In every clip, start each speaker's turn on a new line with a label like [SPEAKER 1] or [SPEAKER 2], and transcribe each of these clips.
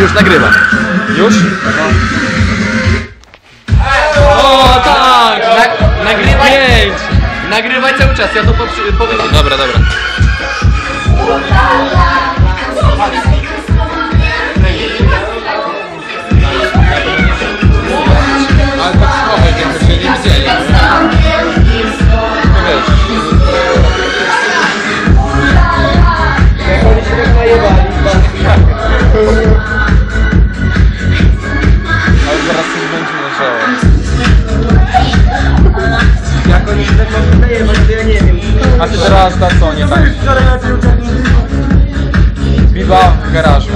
[SPEAKER 1] Już nagrywam. Już? O tak! Na, nagrywaj. Pięć. Nagrywaj cały czas, ja to poprzy- powiem. Dobra, dobra.
[SPEAKER 2] A ty teraz na co, nie tak? Biba w garażu.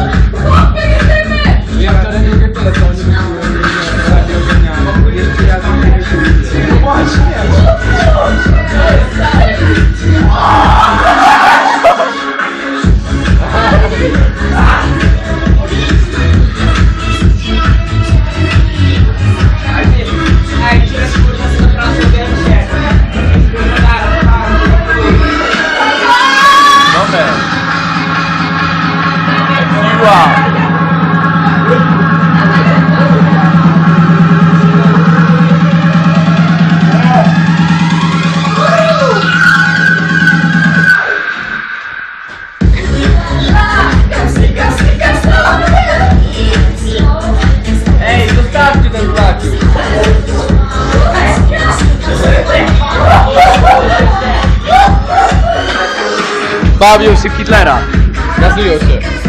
[SPEAKER 2] Siła.
[SPEAKER 1] Bawią się Hitlera.
[SPEAKER 2] Gazują się.